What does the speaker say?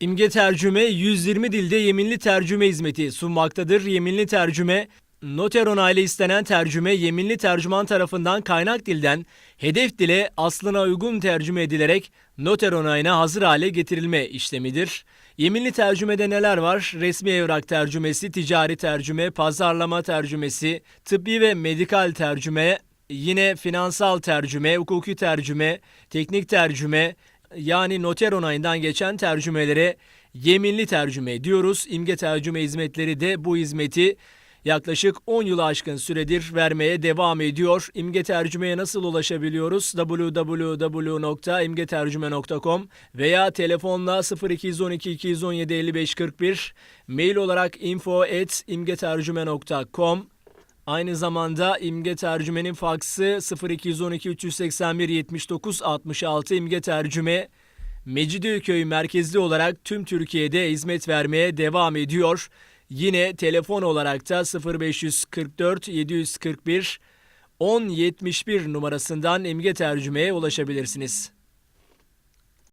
İmge Tercüme 120 dilde yeminli tercüme hizmeti sunmaktadır. Yeminli tercüme Noter onaylı istenen tercüme yeminli tercüman tarafından kaynak dilden hedef dile aslına uygun tercüme edilerek noter onayına hazır hale getirilme işlemidir. Yeminli tercümede neler var? Resmi evrak tercümesi, ticari tercüme, pazarlama tercümesi, tıbbi ve medikal tercüme, yine finansal tercüme, hukuki tercüme, teknik tercüme, yani noter onayından geçen tercümelere yeminli tercüme diyoruz. İmge tercüme hizmetleri de bu hizmeti yaklaşık 10 yılı aşkın süredir vermeye devam ediyor. İmge tercümeye nasıl ulaşabiliyoruz? www.imgetercüme.com veya telefonla 0212 217 55 41 mail olarak info@imgetercüme.com Aynı zamanda İmge Tercüme'nin faksı 0212 381 79 66 İmge Tercüme Mecidiyeköy merkezli olarak tüm Türkiye'de hizmet vermeye devam ediyor. Yine telefon olarak da 0544 741 1071 numarasından İmge Tercüme'ye ulaşabilirsiniz.